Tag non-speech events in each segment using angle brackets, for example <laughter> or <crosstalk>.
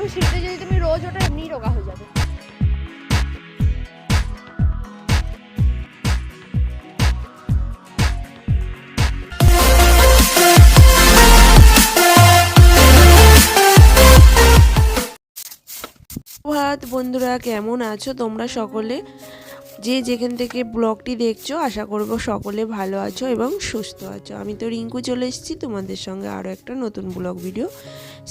এরকম সিঁড়িতে যদি তুমি রোজ ওটা এমনি রোগা হয়ে যাবে। বন্ধুরা, কেমন আছো তোমরা সকলে? যে যেখান থেকে ব্লগটি দেখছ, আশা করব সকলে ভালো আছো এবং সুস্থ আছো। আমি তো রিঙ্কু চলে এসেছি, তোমাদের সঙ্গে আরও একটা নতুন ব্লগ ভিডিও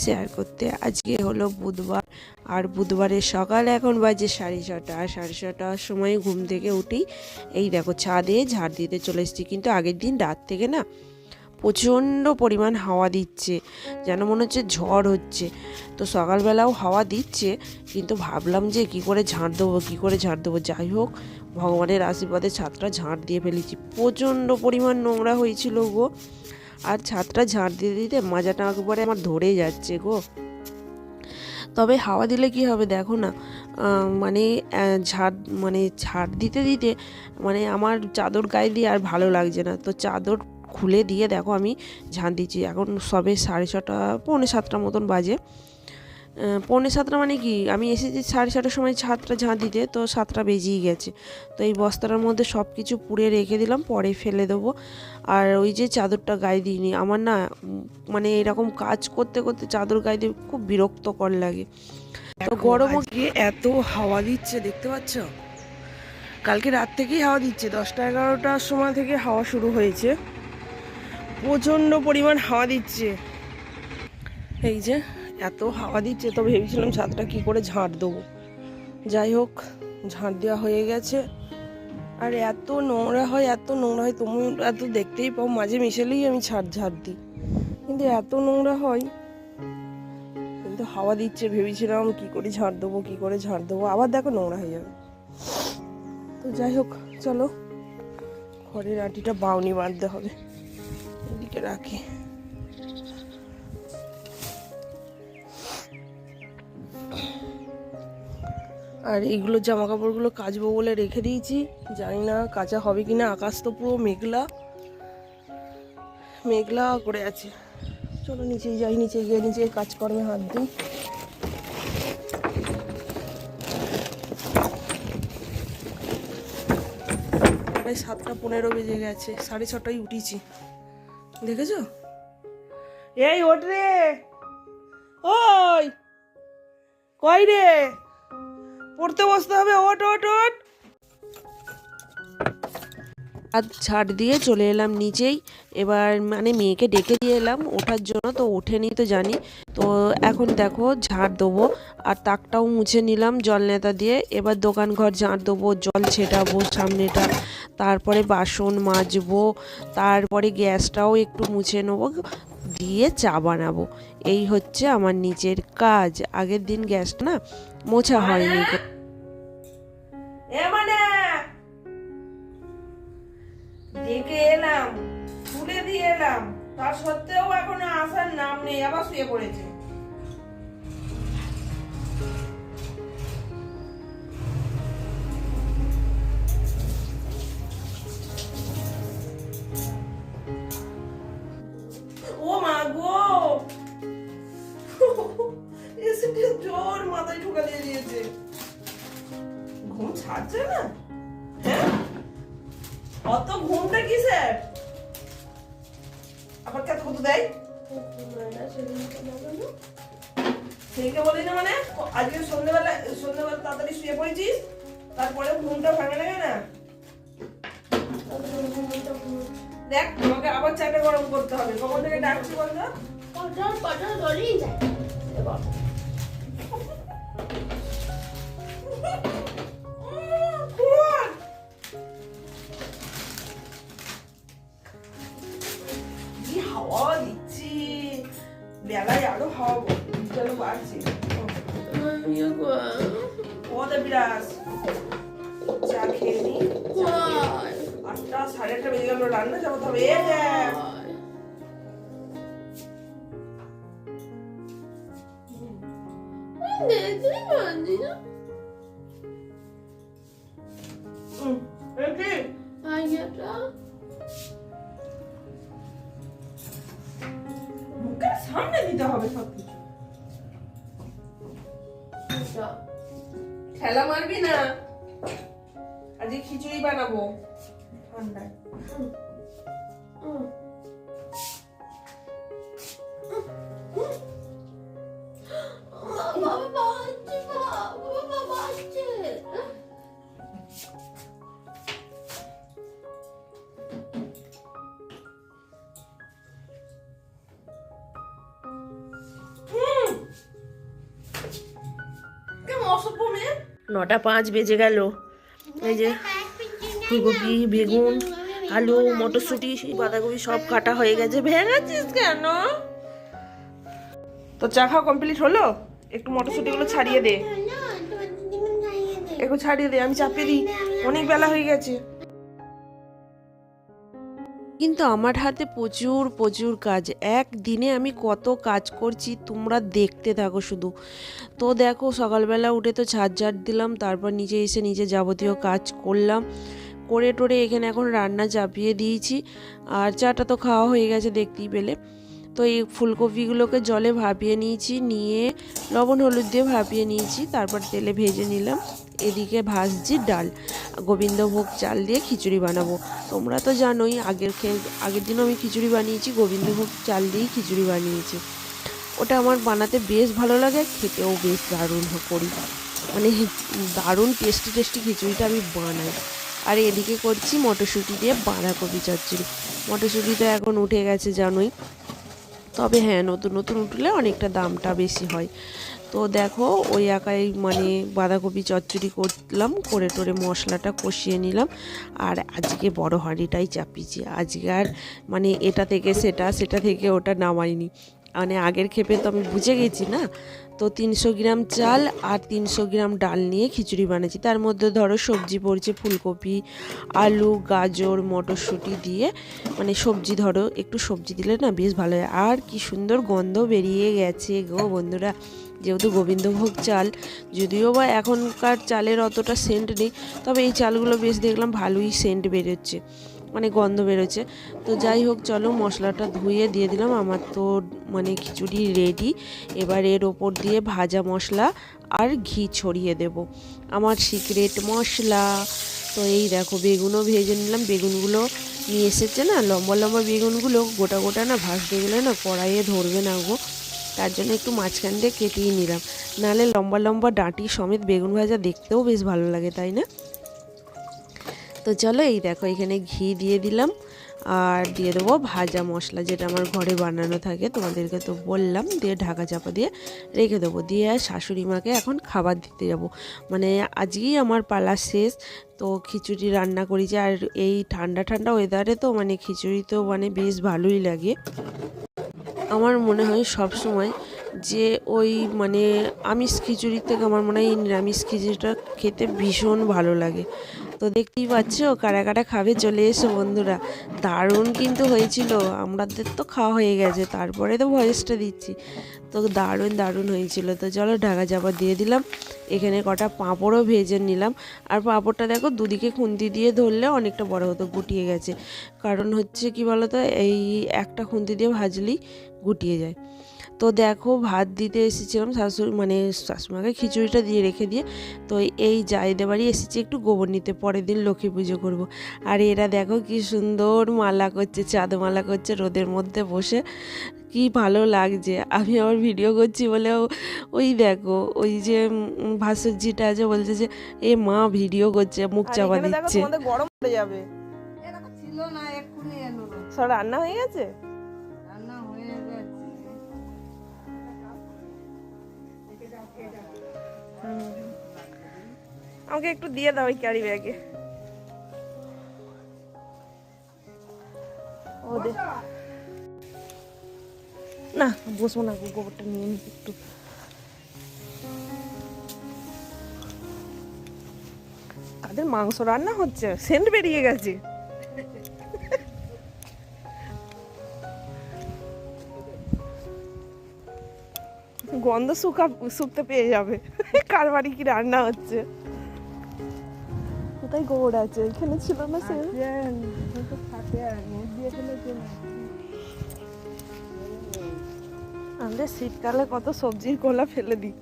শেয়ার করতে। আজকে হলো বুধবার, আর বুধবারের সকাল এখন বাজে সাড়ে ছটা। সাড়ে ছটার সময় ঘুম থেকে উঠেই এই দেখো, ছাদে ঝাড় দিতে চলে এসেছি, কিন্তু আগের দিন রাত থেকে না প্রচণ্ড পরিমাণ হাওয়া দিচ্ছে, যেন মনে হচ্ছে ঝড় হচ্ছে। তো সকালবেলাও হাওয়া দিচ্ছে, কিন্তু ভাবলাম যে কি করে ঝাঁট দেবো, কী করে ঝাঁট দেবো? যাই হোক ভগবানের আশীর্বাদে ছাদটা ঝাঁট দিয়ে ফেলেছি। প্রচণ্ড পরিমাণ নোংরা হয়েছিল গো। আর ছাদটা ঝাঁট দিতে দিতে মাজাটা একবারে আমার ধরে যাচ্ছে গো। তবে হাওয়া দিলে কি হবে দেখো না মানে ঝাড় মানে ঝাড় দিতে দিতে মানে আমার চাদর গায়ে দিয়ে আর ভালো লাগছে না। তো চাদর খুলে দিয়ে দেখো আমি ঝাঁট দিচ্ছি। এখন সবে সাড়ে ছটা, পৌনে সাতটা মতন বাজে। পৌনে সাতটা মানে কি? আমি এসেছি সাড়ে ছটার সময় ছাদটা ঝাঁ দিতে তো সাতটা বেজেই গেছে। তো এই বস্তাটার মধ্যে সব কিছু পুড়ে রেখে দিলাম পরে ফেলে দেবো। আর ওই যে চাদরটা গায়ে দিইনি আমার না মানে এরকম কাজ করতে করতে চাদর গায়ে দিয়ে খুব বিরক্তকর লাগে। তো গরমও গিয়ে এত হাওয়া দিচ্ছে দেখতে পাচ্ছ? কালকে রাত থেকেই হাওয়া দিচ্ছে দশটা এগারোটার সময় থেকে হাওয়া শুরু হয়েছে। প্রচণ্ড পরিমাণ হাওয়া দিচ্ছে। এই যে এত হাওয়া দিচ্ছে, তো ভেবেছিলাম ছাদটা কি করে ঝাঁট দেবো। যাই হোক, ঝাঁট দেওয়া হয়ে গেছে। আর এত নোংরা হয়, এত নোংরা হয়, তুমি এত দেখতেই পাও, মাঝে মিশেলেই আমি ছাদ ঝাড় দিই। কিন্তু এত নোংরা হয়, কিন্তু হাওয়া দিচ্ছে, ভেবেছিলাম কি করে ঝাড় দেবো, কি করে ঝাড় দেবো, আবার দেখো নোংরা হয়ে যাবে। তো যাই হোক, চলো, ঘরের আটিটা বাউনি বাঁধতে হবে, এদিকে রাখি। আর এইগুলো জামা কাপড়গুলো কাচবো বলে রেখে দিয়েছি। জানি না কাঁচা হবে কি না আকাশ তো পুরো মেঘলা। মেঘলা করে আছে। চলো নিচে যাই, নিচে গিয়ে নিচে কাজকর্মে হাত দিই। প্রায় সাতটা পনেরো বেজে গেছে, সাড়ে ছটায় উঠেছি। দেখেছ? এই, ওঠ রে! ওই! কয় রে? পড়তে বসতে হবে ওট ওট ওট আর ছাড় দিয়ে চলে এলাম নিচেই এবার মানে মেয়েকে ডেকে দিয়ে এলাম ওঠার জন্য, তো ওঠেনি তো জানি। তো এখন দেখো ঝাড় দেবো, আর তাকটাও মুছে নিলাম জল নেতা দিয়ে। এবার দোকান ঘর ঝাড় দেবো, জল ছেটাবো, সামনেটা। তারপরে বাসন মাজবো, তারপরে গ্যাসটাও একটু মুছে নেব, দিয়ে চা বানাবো। এই হচ্ছে আমার নিচের কাজ। আগের দিন গ্যাসটা না মোছা হয়নি। মানে? এলাম, তুলে দিয়ে এলাম। তার সত্ত্বেও এখনও আসার নাম নেই, আবার শুয়ে পড়েছে। নটা পাঁচ বেজে গেল। এই যে ফুলকপি বেগুন আলু, মটরশুঁটি বাঁধাকপি সব কাটা হয়ে গেছে। ভেঙেছিস কেন? তো চা খাওয়া কমপ্লিট হলো? একটু মটরশুঁটিগুলো ছাড়িয়ে দে। একটু ছাড়িয়ে দে, আমি চাপিয়ে দিই। অনেক বেলা হয়ে গেছে। কিন্তু আমার হাতে প্রচুর প্রচুর কাজ। একদিনে আমি কত কাজ করছি, তোমরা দেখতে থাকো শুধু। তো দেখো, সকালবেলা উঠে তো ছাদ ঝাড় দিলাম, তারপর নিজে এসে নিজে যাবতীয় কাজ করলাম। করে টোরে এখানে এখন রান্না চাপিয়ে দিয়েছি। আর চাটা তো খাওয়া হয়ে গেছে দেখতেই পেলে। তো এই ফুলকপিগুলোকে জলে ভাপিয়ে নিয়েছি, নিয়ে লবণ, হলুদ দিয়ে ভাপিয়ে নিয়েছি, তারপর তেলে ভেজে নিলাম। এদিকে ভাজছি ডাল। গোবিন্দভোগ চাল দিয়ে খিচুড়ি বানাবো। তোমরা তো জানোই, আগের খে, আগের দিনও আমি খিচুড়ি বানিয়েছি, গোবিন্দভোগ চাল দিয়েই খিচুড়ি বানিয়েছি। ওটা আমার বানাতে বেশ ভালো লাগে, খেতেও বেশ দারুণ করি। মানে দারুণ টেস্টি টেস্টি খিচুড়িটা আমি বানাই। আর এদিকে করছি মটরশুঁটি দিয়ে বাঁধাকপি চচ্চড়ি। মটরশুঁটি তো এখন উঠে গেছে জানোই। তবে হ্যাঁ নতুন নতুন উঠলে অনেকটা দামটা বেশি হয়। তো দেখো, ওই একাই মানে বাঁধাকপি চচ্চড়ি করলাম, করে টোরে মশলাটা কষিয়ে নিলাম। আর আজকে বড় হাঁড়িটাই চাপিয়েছি। আজকে আর মানে এটা থেকে সেটা সেটা থেকে ওটা নামাইনি। মানে আগের ক্ষেপে তো আমি বুঝে গেছি না। তো তিনশো গ্রাম চাল আর তিনশো গ্রাম ডাল নিয়ে খিচুড়ি বানিয়েছি তার মধ্যে ধরো সবজি পড়ছে ফুলকপি, আলু, গাজর, মটরশুঁটি দিয়ে মানে সবজি ধরো, একটু সবজি দিলে না বেশ ভালো হয়। আর কি সুন্দর গন্ধ বেরিয়ে গেছে গো বন্ধুরা। যেহেতু গোবিন্দভোগ চাল, যদিও বা এখনকার চালের অতটা সেন্ট নেই, তবে এই চালগুলো বেশ দেখলাম ভালোই সেন্ট বেরোচ্ছে। মানে গন্ধ বেরোচ্ছে। তো যাই হোক, চলো মশলাটা ধুয়ে দিয়ে দিলাম। আমার তো মানে খিচুড়ি রেডি এবার এর ওপর দিয়ে ভাজা মশলা আর ঘি ছড়িয়ে দেব। আমার সিক্রেট মশলা। তো এই দেখো, বেগুনও ভেজে নিলাম। বেগুনগুলো নিয়ে এসেছে না, লম্বা লম্বা বেগুনগুলো গোটা গোটা না ভাজতে গেলে না কড়াইয়ে ধরবে না গো। তার জন্য একটু মাঝখান দিয়ে কেটেই নিলাম। নাহলে লম্বা লম্বা ডাঁটি সমেত বেগুন ভাজা দেখতেও বেশ ভালো লাগে, তাই না? তো চলো এই দেখো, এখানে ঘি দিয়ে দিলাম আর দিয়ে দেবো ভাজা মশলা যেটা আমার ঘরে বানানো থাকে, তোমাদেরকে তো বললাম, দিয়ে ঢাকা চাপা দিয়ে রেখে দেবো। দিয়ে শাশুড়ি মাকে এখন খাবার দিতে যাব। মানে আজকেই আমার পালা শেষ, তো খিচুড়ি রান্না করেছি আর এই ঠান্ডা ঠান্ডা ওয়েদারে তো মানে খিচুড়ি তো মানে বেশ ভালোই লাগে। আমার মনে হয় সব সময় যে ওই মানে আমিষ খিচুড়ির থেকে আমার মনে হয় নিরামিষ খিচুড়িটা খেতে ভীষণ ভালো লাগে। তো দেখতেই পাচ্ছ, কারা কারা খাবে চলে এসো বন্ধুরা। দারুণ কিন্তু হয়েছিল, আমাদের তো খাওয়া হয়ে গেছে, তারপরে তো ভয়েসটা দিচ্ছি। তো দারুণ দারুণ হয়েছিল। তো চলো ঢাকা চাপা দিয়ে দিলাম, এখানে কটা পাঁপড়ও ভেজে নিলাম। আর পাঁপড়টা দেখো, দুদিকে খুন্তি দিয়ে ধরলে অনেকটা বড় হতো, গুটিয়ে গেছে। কারণ হচ্ছে কি বলতো, এই একটা খুন্তি দিয়ে ভাজলেই গুটিয়ে যায়। তো দেখো ভাত দিতে এসেছিলাম শাশুড়ি মানে শাশুড়িমাকে খিচুড়িটা দিয়ে রেখে দিয়ে। তো এই জায়দে বাড়ি এসেছি একটু গোবর নিতে পরের দিন লক্ষ্মী পুজো করব। আর এরা দেখো কি সুন্দর মালা করছে চাঁদ মালা করছে রোদের মধ্যে বসে। কি ভালো লাগছে আমি আবার ভিডিও করছি বলে ও- ওই দেখো ওই যে ভাস্কর্যিটা আছে বলছে যে এ মা ভিডিও করছে মুখ চাপা দিচ্ছে। তোমাদের গরম পড়ে যাবে। ছিল না এক্ষুনি এলো না। সব রান্না হয়ে গেছে? আমাকে একটু দিয়ে দাও ওই ক্যারি ব্যাগে। ও দে। না, বসবো না, গোবরটা নিয়ে নি একটু। তাদের মাংস রান্না হচ্ছে, সেন্ট বেরিয়ে গেছে। গন্ধ শুকা শুকতে পেয়ে যাবে। কার বাড়ি কি রান্না হচ্ছে? কোথায় গোবর আছে? এখানে ছিল না সে? আমাদের শীতকালে কত সবজির খোলা ফেলে দিই।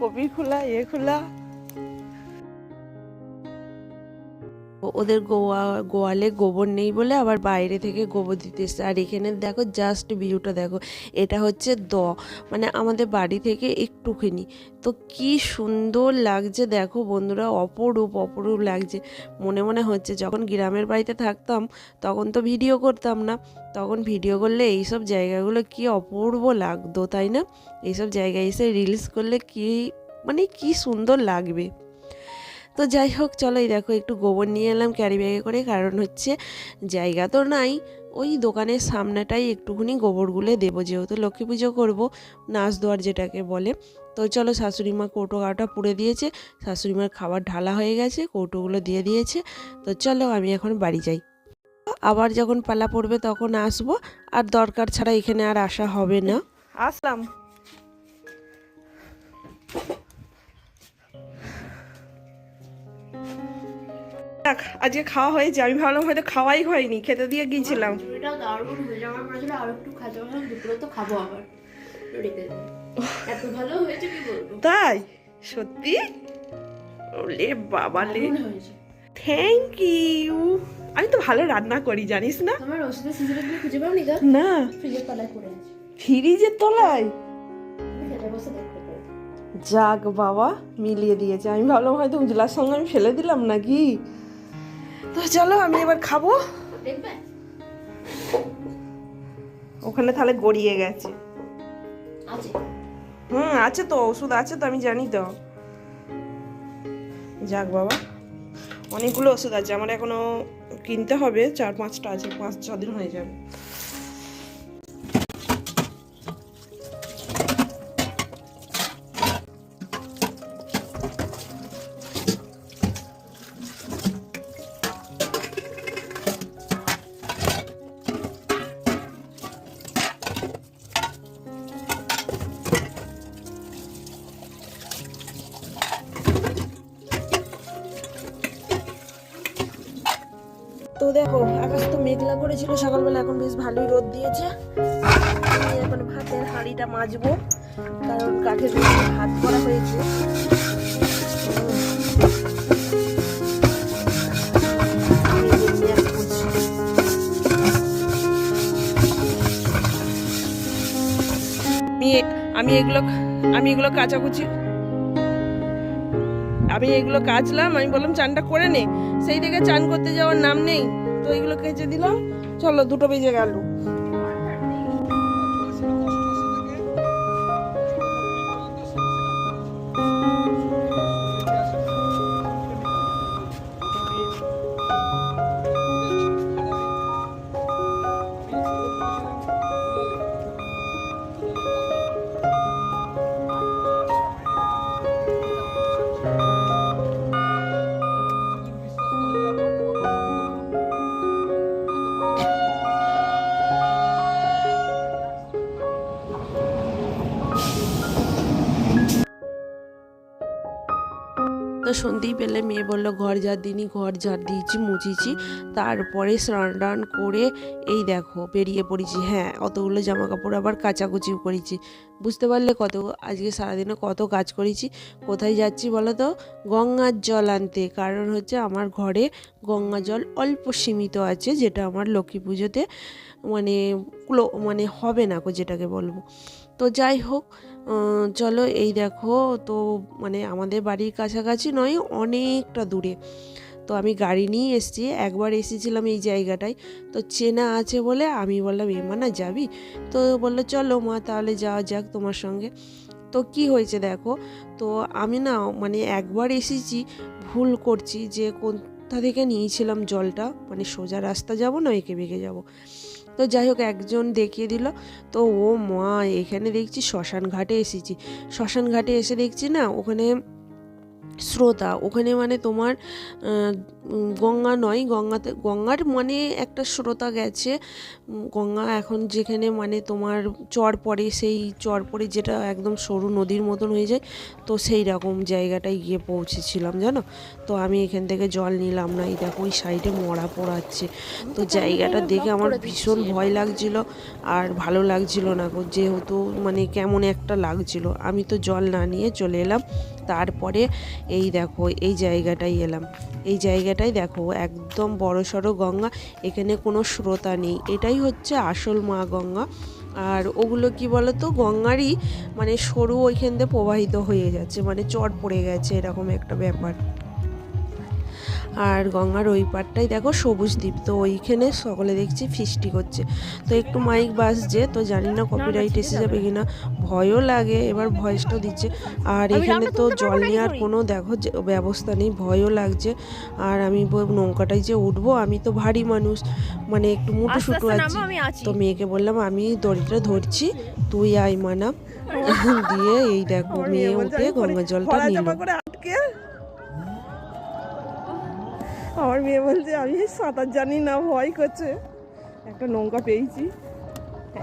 কপি খোলা, এ খোলা। ওদের গোয়া, গোয়ালে গোবর নেই বলে আবার বাইরে থেকে গোবর দিতে এসছে। আর এখানে দেখো জাস্ট ভিউটা দেখো, এটা হচ্ছে দ। মানে আমাদের বাড়ি থেকে একটুখানি। তো কি সুন্দর লাগছে দেখো বন্ধুরা, অপরূপ অপরূপ লাগছে। মনে মনে হচ্ছে যখন গ্রামের বাড়িতে থাকতাম, তখন তো ভিডিও করতাম না। তখন ভিডিও করলে এইসব জায়গাগুলো কি অপূর্ব লাগতো, তাই না? এইসব জায়গায় এসে রিলস করলে কি মানে কি সুন্দর লাগবে। তো যাই হোক, চলো এই দেখো, একটু গোবর নিয়ে এলাম ক্যারি ব্যাগে করে, কারণ হচ্ছে জায়গা তো নাই। ওই দোকানের সামনেটাই একটুখানি গোবরগুলো দেবো, যেহেতু লক্ষ্মী পুজো করব, নাচ দোয়ার যেটাকে বলে। তো চলো শাশুড়ি মা কৌটো কাটা পুড়ে দিয়েছে, শাশুড়ি মার খাবার ঢালা হয়ে গেছে, কৌটোগুলো দিয়ে দিয়েছে। তো চলো আমি এখন বাড়ি যাই। আবার যখন পালা পড়বে তখন আসব, আর দরকার ছাড়া এখানে আর আসা হবে না। আসলাম। আজকে খাওয়া হয়েছে আমি ভাবলাম হয়তো খাওয়াই হয়নি খেতে দিয়ে গিয়েছিলাম। তাই? সত্যি? ওলে বাবা লে থ্যাংক ইউ আমি তো ভালো রান্না করি জানিস না? না। ফ্রিজের তলায় ফ্রিজের তলায়? যাক বাবা মিলিয়ে দিয়েছে। আমি ভাবলাম হয়তো উজলার সঙ্গে আমি ফেলে দিলাম নাকি? তো চলো আমি এবার খাব। ওখানে তাহলে গড়িয়ে গেছে। হুম আছে তো ওষুধ আছে তো আমি জানি তো। যাক বাবা অনেকগুলো ওষুধ আছে আমার এখনও কিনতে হবে চার পাঁচটা আছে পাঁচ ছ দিন হয়ে যাবে। দেখো, আকাশ তো মেঘলা করেছিল, সকালবেলা এখন বেশ ভালোই রোদ দিয়েছে। আমি এখন ভাতের হাঁড়িটা মাজবো, কারণ কাঠের ভাত করা হয়েছে। আমি এগুলো আমি এগুলো কাচাকুচি। আমি এগুলো কাচলাম, আমি বললাম চানটা করে নে। সেই থেকে চান করতে যাওয়ার নাম নেই। তো এগুলো কেচে দিলাম। চলো, দুটো বেজে গেল। শুনতেই পেলে মেয়ে বলল, ঘর ঝাড় দিনি ঘর ঝাড় দিয়েছি মুছিছি তারপরে স্নান টান করে এই দেখো বেরিয়ে পড়েছি। হ্যাঁ অতগুলো জামা কাপড় আবার কাচাকুচিও করেছি। বুঝতে পারলে কত, আজকে সারাদিনে কত কাজ করেছি। কোথায় যাচ্ছি বলো তো? গঙ্গার জল আনতে। কারণ হচ্ছে আমার ঘরে গঙ্গা জল অল্প সীমিত আছে, যেটা আমার লক্ষ্মী পুজোতে মানে মানে হবে না গো যেটাকে বলব। তো যাই হোক চলো এই দেখো, তো মানে আমাদের বাড়ির কাছাকাছি নয়, অনেকটা দূরে। তো আমি গাড়ি নিয়ে এসেছি, একবার এসেছিলাম এই জায়গাটায়। তো চেনা আছে বলে আমি বললাম এমা না যাবি? তো বলল, চলো মা, তাহলে যাওয়া যাক তোমার সঙ্গে। তো কি হয়েছে দেখো, তো আমি না মানে একবার এসেছি, ভুল করছি যে কোথা থেকে নিয়েছিলাম জলটা মানে সোজা রাস্তা যাব না, এঁকে বেঁকে যাব? তো যাই হোক, একজন দেখিয়ে দিল। তো ও মা, এখানে দেখছি শ্মশান ঘাটে এসেছি। শ্মশান ঘাটে এসে দেখছি না, ওখানে স্রোতা ওখানে মানে তোমার গঙ্গা নয় গঙ্গাতে গঙ্গার মানে একটা শ্রোতা গেছে। গঙ্গা এখন যেখানে মানে তোমার চর পড়ে সেই চর পড়ে যেটা একদম সরু নদীর মতন হয়ে যায় তো সেই রকম জায়গাটায় গিয়ে পৌঁছেছিলাম জানো? তো আমি এখান থেকে জল নিলাম না এই দেখো ওই সাইডে মরা পড়াচ্ছে। তো জায়গাটা দেখে আমার ভীষণ ভয় লাগছিল আর ভালো লাগছিল না গো যেহেতু মানে কেমন একটা লাগছিল। আমি তো জল না নিয়ে চলে এলাম। তারপরে এই দেখো, এই জায়গাটাই এলাম। এই জায়গাটাই দেখো, একদম বড় সড়ো গঙ্গা, এখানে কোনো শ্রোতা নেই। এটাই হচ্ছে আসল মা গঙ্গা। আর ওগুলো কি বলো তো গঙ্গারই মানে সরু ওইখান দিয়ে প্রবাহিত হয়ে যাচ্ছে মানে চট পড়ে গেছে, এরকম একটা ব্যাপার। আর গঙ্গার ওই পারটাই দেখো সবুজ দ্বীপ। তো ওইখানে সকলে দেখছি ফিস্টি করছে। তো একটু মাইক বাজছে তো জানি না কপিরাইট এসে যাবে কিনা। ভয়ও লাগে এবার ভয়েসটাও দিচ্ছে। আর এখানে তো জল নেওয়ার কোনো দেখো যে ব্যবস্থা নেই ভয়ও লাগছে। আর আমি নৌকাটায় যে উঠবো আমি তো ভারী মানুষ। মানে একটু মুটু সুটু আছি। তো মেয়েকে বললাম আমি দড়িটা ধরছি তুই আয় মানা দিয়ে এই দেখো মেয়ে উঠে গঙ্গা জলটা নিল। আমার মেয়ে বলছে আমি সাঁতার জানি না ভয় করছে। একটা নৌকা পেয়েছি।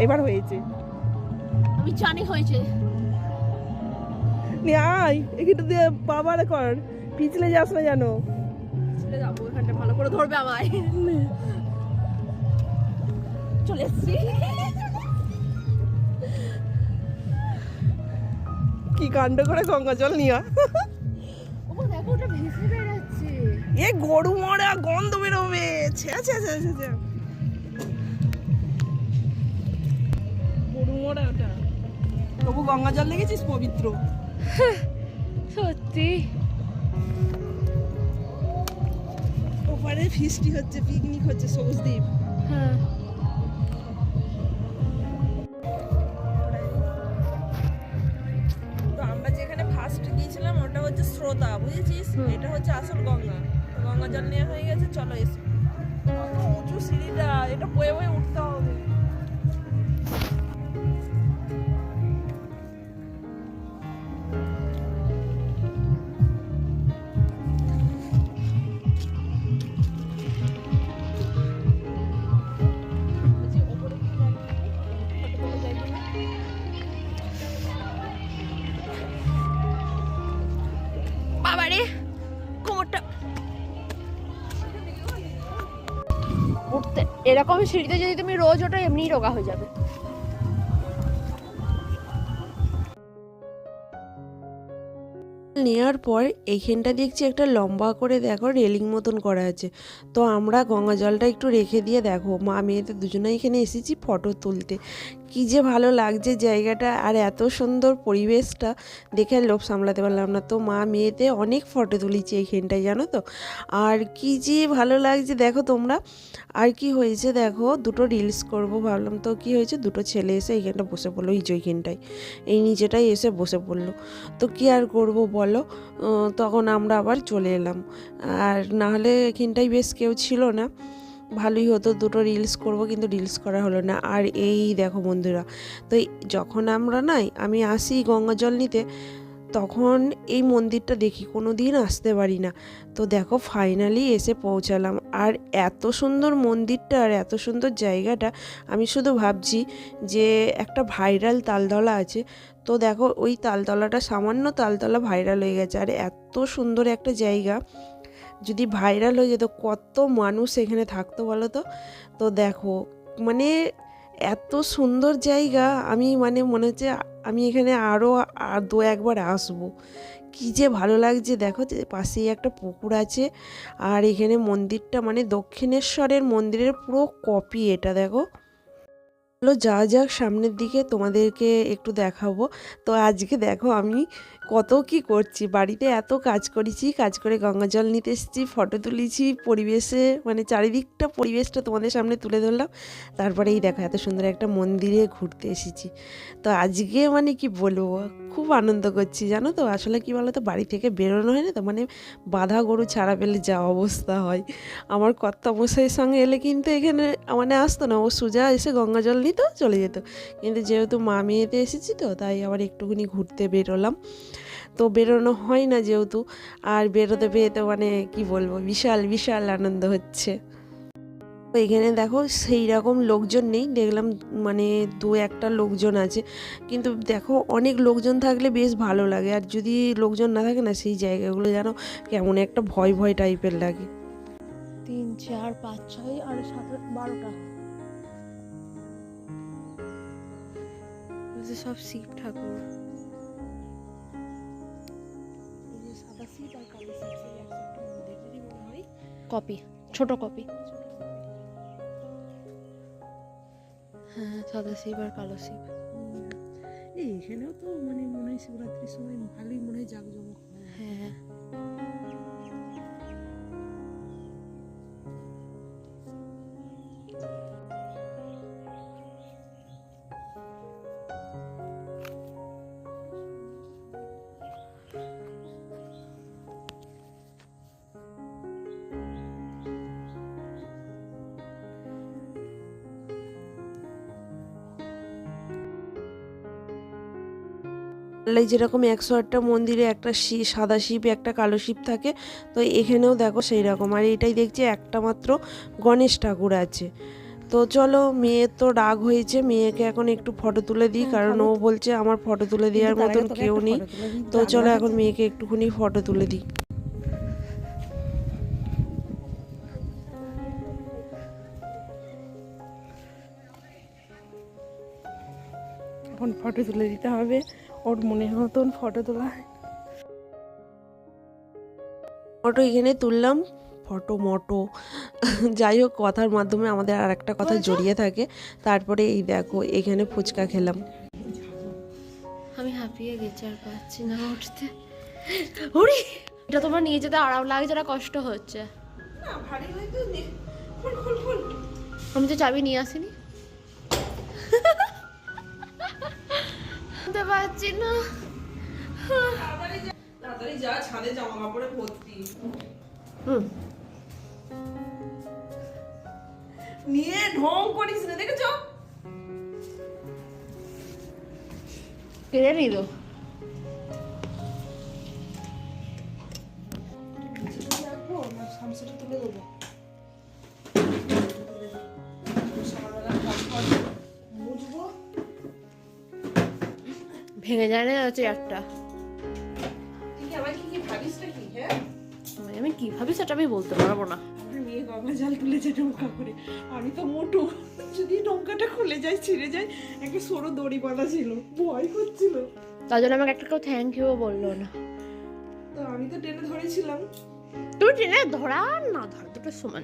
এবার হয়েছে। আমি জানি হয়েছে। আয় এখানটা দিয়ে বাবার কর। পিছলে যাস না জানো যাব ভালো করে ধরবে আমায়। চলে এসছি। কি কাণ্ড করে গঙ্গা জল নিয়া এ গরু মরা গন্ধ বেরোবে। ছে ছে ছে ছে ছে। গরু মরা ওটা। তবু গঙ্গা জল লেগেছিস? পবিত্র। সত্যি। ওপারে ফিস্টি হচ্ছে পিকনিক হচ্ছে সবুজ দ্বীপ হ্যাঁ। তো আমরা যেখানে ফার্স্ট গিয়েছিলাম ওটা হচ্ছে স্রোতা বুঝেছিস? এটা হচ্ছে আসল গঙ্গা। গঙ্গা জল নেওয়া হয়ে গেছে চলো এসো। উঁচু সিঁড়িটা এটা বয়ে বয়ে উঠতে হবে। এরকম সিঁড়িতে যদি তুমি রোজ ওটা এমনিই রোগা হয়ে যাবে। নেওয়ার পর এইখানটা দেখছি একটা লম্বা করে দেখো রেলিং মতন করা আছে। তো আমরা গঙ্গা জলটা একটু রেখে দিয়ে দেখো, মা মেয়েতে দুজনে এখানে এসেছি ফটো তুলতে। কি যে ভালো লাগছে জায়গাটা আর এত সুন্দর পরিবেশটা দেখে লোভ সামলাতে পারলাম না। তো মা মেয়েতে অনেক ফটো তুলেছি এইখানটায়, জানো তো? আর কি যে ভালো লাগছে, দেখো তোমরা। আর কি হয়েছে দেখো, দুটো রিলস করব ভাবলাম। তো কি হয়েছে, দুটো ছেলে এসে এইখানটা বসে পড়ল, এই যে এই নিচেটাই এসে বসে পড়ল। তো কি আর করব বলো? তখন আমরা আবার চলে এলাম। আর না হলে এখানটায় বেশ কেউ ছিল না। ভালোই হতো, দুটো রিলস করব কিন্তু রিলস করা হলো না। আর এই দেখো বন্ধুরা, তো যখন আমরা নাই আমি আসি গঙ্গা জল নিতে, তখন এই মন্দিরটা দেখি কোনো দিন আসতে পারি না। তো দেখো ফাইনালি এসে পৌঁছালাম। আর এত সুন্দর মন্দিরটা আর এত সুন্দর জায়গাটা, আমি শুধু ভাবছি যে একটা ভাইরাল তালতলা আছে। তো দেখো ওই তালতলাটা সামান্য তালতলা ভাইরাল হয়ে গেছে। আর এত সুন্দর একটা জায়গা যদি ভাইরাল হয়ে যেত, কত মানুষ এখানে থাকতো বলো তো? তো দেখো মানে এত সুন্দর জায়গা, আমি মানে মনে হচ্ছে আমি এখানে আরও আর দু একবার আসব। কী যে ভালো লাগছে, দেখো যে পাশেই একটা পুকুর আছে, আর এখানে মন্দিরটা মানে দক্ষিণেশ্বরের মন্দিরের পুরো কপি এটা, দেখো। চলো যা যাক সামনের দিকে, তোমাদেরকে একটু দেখাবো। তো আজকে দেখো আমি কত কি করছি? বাড়িতে এত কাজ করেছি, কাজ করে গঙ্গা জল নিতে এসেছি ফটো তুলেছি, পরিবেশে মানে চারিদিকটা পরিবেশটা তোমাদের সামনে তুলে ধরলাম। তারপরে এই দেখো, এত সুন্দর একটা মন্দিরে ঘুরতে এসেছি। তো আজকে মানে কি বলব, খুব আনন্দ করছি, জানো তো? আসলে কি বলো তো বাড়ি থেকে বেরোনো হয় না তো মানে বাধা গরু ছাড়া পেলে যা অবস্থা হয়। আমার কর্তামশাইয়ের সঙ্গে এলে কিন্তু এখানে মানে আসতো না, ও সোজা এসে গঙ্গা জল নিত, চলে যেত। কিন্তু যেহেতু মা মেয়েতে এসেছি তো, তাই আবার একটুখানি ঘুরতে বেরোলাম। তো বেরোনো হয় না যেহেতু। আর বেরোতে পেয়ে মানে কি বলব বিশাল বিশাল আনন্দ হচ্ছে। তো এখানে দেখো সেই রকম লোকজন নেই দেখলাম মানে দু একটা লোকজন আছে। কিন্তু দেখো অনেক লোকজন থাকলে বেশ ভালো লাগে। আর যদি লোকজন না থাকে না সেই জায়গাগুলো যেন কেমন একটা ভয় ভয় টাইপের লাগে। তিন চার পাঁচ ছয় আর সাত আট বারোটা। সব শিব ঠাকুর। কপি ছোট কপি। হ্যাঁ সাদা শিব আর কালো শিব এই এখানেও তো মানে মনে হয় শিবরাত্রির সময় ভালোই মনে হয় জাঁকজমক হয়। বাংলায় যেরকম একশো আটটা মন্দিরে একটা শি- সাদা শিব একটা কালো শিব থাকে তো এখানেও দেখো সেই রকম আর এটাই দেখছি একটা মাত্র গণেশ ঠাকুর আছে। তো চলো মেয়ের তো রাগ হয়েছে মেয়েকে এখন একটু ফটো তুলে দিই কারণ ও বলছে আমার ফটো তুলে দেওয়ার মতন কেউ নেই। তো চলো এখন মেয়েকে একটুখানি ফটো তুলে দিই। এখন ফটো তুলে দিতে হবে। ওর মনের মতন ফটো তোলা। ফটো এখানে তুললাম। ফটো মটো। যাই হোক কথার মাধ্যমে আমাদের আর একটা কথা জড়িয়ে থাকে। তারপরে এই দেখো এখানে ফুচকা খেলাম। আমি হাঁপিয়ে গেছি আর পাচ্ছি না উঠতে। ওরে এটা তোমার নিয়ে যেতে আরাম লাগছে না কষ্ট হচ্ছে। আমি তো চাবি নিয়ে আসিনি। বুঝতে পারছি না। তাড়াতাড়ি যা ছাদে জামা কাপড়ে ভর্তি। হুম। নিয়ে ঢং করিস না দেখেছ? কেড়ে নিল? ভেঙে যায় না চেয়ারটা তুই কি আমার কি কি ভাবিস নাকি হ্যাঁ? আমি কি ভাবি সেটা আমি বলতে পারব না। মেয়ে গঙ্গা জল তুলেছে নৌকা করে। আমি তো মোটু। যদি নৌকাটা খুলে যায় ছিঁড়ে যায় একটা সরু দড়ি বাঁধা ছিল। ভয় করছিল। তার জন্য আমাকে একটা কেউ থ্যাংক ইউ বলল না। তো আমি তো টেনে ধরেছিলাম। তুই ট্রেনে ধরা না ধরা দুটো সমান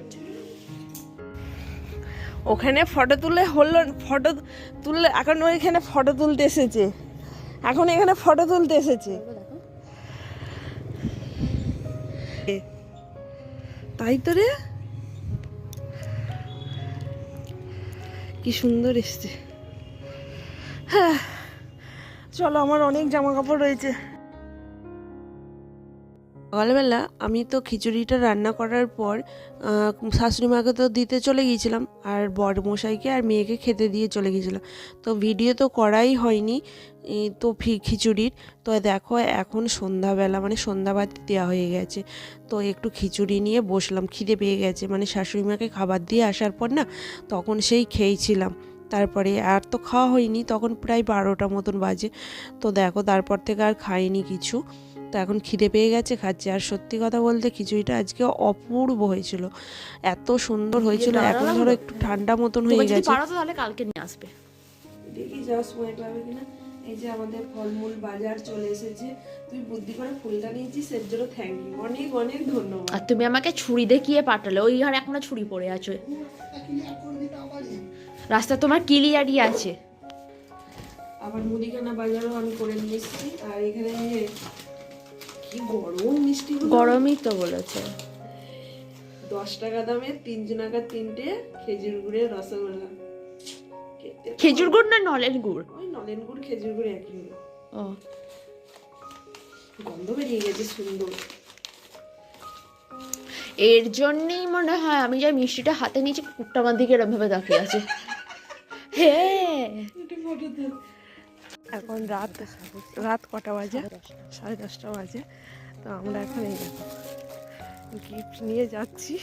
ওখানে ফটো তুলে হলো ফটো তুললে এখন ওইখানে ফটো তুলতে এসেছে। এখন এখানে ফটো তুলতে এসেছে। তাই তো রে। কি সুন্দর এসছে। হ্যাঁ চলো আমার অনেক জামা কাপড় রয়েছে। সকালবেলা আমি তো খিচুড়িটা রান্না করার পর শাশুড়ি মাকে তো দিতে চলে গিয়েছিলাম আর বর মশাইকে আর মেয়েকে খেতে দিয়ে চলে গিয়েছিলাম। তো ভিডিও তো করাই হয়নি তো খিচুড়ির। তো দেখো এখন সন্ধ্যাবেলা মানে সন্ধ্যাবাতি দেওয়া হয়ে গেছে। তো একটু খিচুড়ি নিয়ে বসলাম, খিদে পেয়ে গেছে। মানে শাশুড়ি মাকে খাবার দিয়ে আসার পর না, তখন সেই খেয়েছিলাম। তারপরে আর তো খাওয়া হয়নি, তখন প্রায় বারোটা মতন বাজে। তো দেখো তারপর থেকে আর খাইনি কিছু। তো এখন খিদে পেয়ে গেছে খাচ্ছে। আর সত্যি কথা বলতে খিচুড়িটা আজকে অপূর্ব হয়েছিল। এত সুন্দর হয়েছিল এখন ধরো একটু ঠান্ডা মতন হয়ে গেছে। পারো তো তাহলে কালকে নিয়ে আসবে। দেখি যাওয়ার সময় পাবে কিনা। এই যে আমাদের ফলমূল বাজার চলে এসেছে। তুই বুদ্ধি করে ফুলটা নিয়েছিস এর জন্য থ্যাংক ইউ অনেক অনেক ধন্যবাদ। আর তুমি আমাকে ছুরি দেখিয়ে পাঠালে। ওই ঘরে এখনও ছুরি পড়ে আছে। রাস্তা তোমার ক্লিয়ারই আছে। আবার মুদিখানা বাজারও আমি করে নিয়ে এসেছি। আর এখানে কি গরম মিষ্টি গরমই তো বলেছে। দশ টাকা দামের তিন জনাকার তিনটে খেজুর গুড়ের রসগোল্লা। খেজুর গুড় না নলেন গুড়? ওই নলেন গুড় খেজুর গুড় একই হলো। ও। গন্ধ বেরিয়ে গেছে সুন্দর। এর জন্যই মনে হয় আমি যে মিষ্টিটা হাতে নিয়েছি কুকুরটা আমার দিকে এরম ভাবে তাকিয়ে আছে। <laughs> হে এখন রাত রাত কটা বাজে? সাড়ে দশটা বাজে। তো আমরা এখন এই দেখো গিফট নিয়ে যাচ্ছি।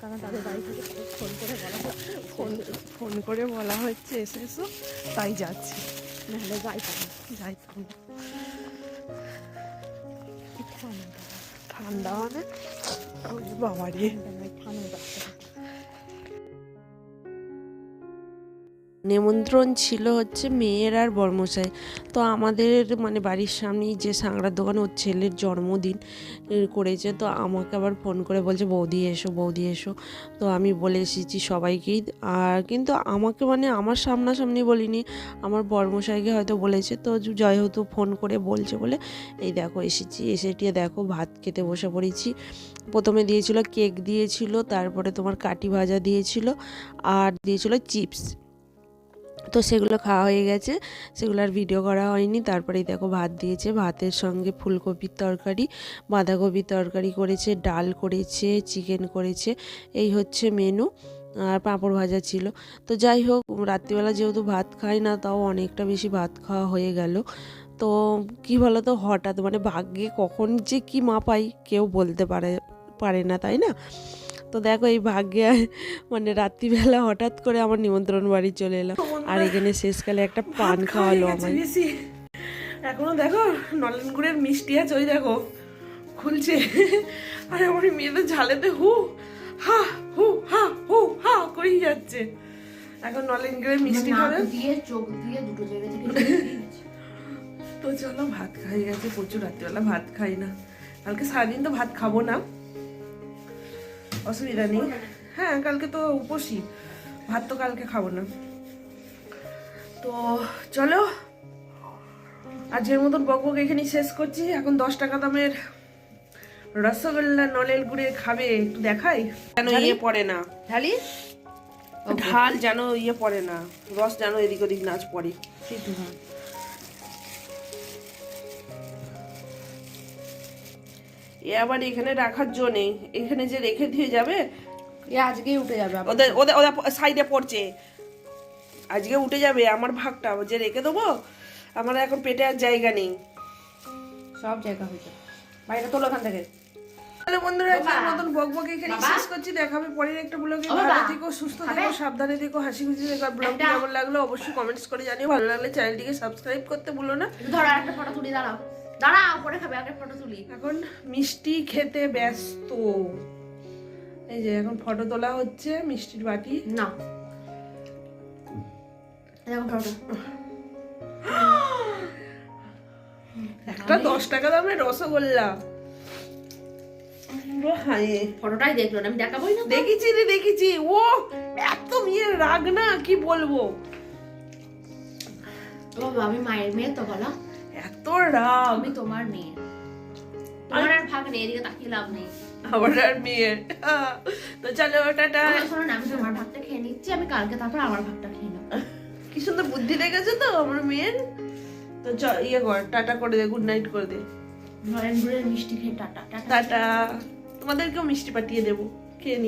কারণ তাদের বাড়ি থেকে ফোন করে বলা ফোন ফোন করে বলা হচ্ছে এসে, এসো। তাই যাচ্ছি। নাহলে যাইতাম। যাইতাম না। ঠান্ডা। মানে? বাবারে। নেমন্ত্রণ ছিল হচ্ছে মেয়ের আর বর্মশাই। তো আমাদের মানে বাড়ির সামনেই যে সাংড়ার দোকান ওর ছেলের জন্মদিন করেছে। তো আমাকে আবার ফোন করে বলছে, বৌদি এসো বৌদি এসো। তো আমি বলে এসেছি সবাইকেই। আর কিন্তু আমাকে মানে আমার সামনাসামনি বলিনি, আমার বর্মশাইকে হয়তো বলেছে। তো যেহেতু ফোন করে বলছে বলে, এই দেখো, এসেছি। এসে টিয়ে দেখো, ভাত খেতে বসে পড়েছি। প্রথমে দিয়েছিল কেক দিয়েছিল, তারপরে তোমার কাটি ভাজা দিয়েছিল, আর দিয়েছিল চিপস। তো সেগুলো খাওয়া হয়ে গেছে। সেগুলো আর ভিডিও করা হয়নি। তারপরেই দেখো ভাত দিয়েছে। ভাতের সঙ্গে ফুলকপির তরকারি, বাঁধাকপির তরকারি করেছে, ডাল করেছে চিকেন করেছে। এই হচ্ছে মেনু আর পাঁপড় ভাজা ছিল। তো যাই হোক, রাত্রিবেলা যেহেতু ভাত খাই না, তাও অনেকটা বেশি ভাত খাওয়া হয়ে গেল। তো কি বলো তো হঠাৎ মানে ভাগ্যে কখন যে কি মা পাই, কেউ বলতে পারে পারে না, তাই না? তো দেখো এই ভাগ্যে মানে রাত্রিবেলা হঠাৎ করে আমার নিমন্ত্রণ বাড়ি চলে এলাম। আর এখানে শেষকালে একটা পান খাওয়ালো বেশি। এখনও দেখো নলেন গুড়ের মিষ্টি আছে ওই দেখো খুলছে। আর আমার মেয়েদের ঝালেতে হু হা হু হা হু হা করেই যাচ্ছে। এখন নলেন গুড়ের মিষ্টি খাবে। দিয়ে চোখ দিয়ে দুটো জায়গা থেকে <laughs> তো চলো ভাত খাই গেছে প্রচুর রাত্রিবেলা ভাত খাই না। কালকে সারাদিন তো ভাত খাব না। অসুবিধা নেই। হ্যাঁ কালকে তো উপসী ভাত তো কালকে খাব না। তো চলো আজকের মতন বকবক এখানেই শেষ করছি। এখন দশ টাকা দামের রসগোল্লা নলেল গুড়ে খাবে একটু দেখাই। যেন ইয়ে পড়ে না। ঢালি ঢাল যেন ইয়ে পড়ে না। রস যেন এদিক ওদিক নাচ পড়ে। এ আবার এখানে রাখার জন্যে এখানে যে রেখে দিয়ে যাবে এ আজকেই উঠে যাবে ওদের ওদের ওদের সাইডে পড়ছে। আজকে উঠে যাবে আমার ভাগটা যে রেখে দেবো আমার এখন পেটে আর জায়গা নেই। সব জায়গা হয়েছে বাইরে তোলো ওখান থেকে। তাহলে বন্ধুরা আজকের মতন এখানে শেষ করছি। দেখাবে পরের একটা ব্লগে ভালো থেকো সুস্থ থেকো সাবধানে থেকো হাসি খুশি থেকো। আর ব্লগটি কেমন লাগল অবশ্যই কমেন্টস করে জানিও। ভালো লাগলে চ্যানেলটিকে সাবস্ক্রাইব করতে ভুলো না। ধরো একটা ফটো তুলি দাঁড়াও। দাঁড়াও পরে খাবে আগে ফটো তুলি। এখন মিষ্টি খেতে ব্যস্ত। এই যে এখন ফটো তোলা হচ্ছে মিষ্টির বাটি। না ফটো একটা দশ টাকা দামের রসগোল্লা। ও হায়। ফটোটাই দেখল না আমি দেখাবোই না দেখেছি রে দেখেছি। ও এত মেয়ের রাগ না কি বলব? ও আমি মায়ের মেয়ে তো বলো। এত রাগ। আমি তোমার মেয়ে। তোমার আর ভাগ নেই এদিকে তাকিয়ে লাভ নেই। আমার আর মেয়ের তো চলো টাটা। শোনো, শোনো না আমি তোমার ভাগটা খেয়ে নিচ্ছি আমি কালকে তারপর আমার ভাগটা খেয়ে নেব। কি সুন্দর বুদ্ধি দেখেছ তো আমার মেয়ের? তো চ ইয়ে কর টাটা করে দে গুড নাইট করে দে। নরেন গুড়ের মিষ্টি খেয়ে টাটা। টাটা। তোমাদেরকেও মিষ্টি পাঠিয়ে দেবো। খেয়ে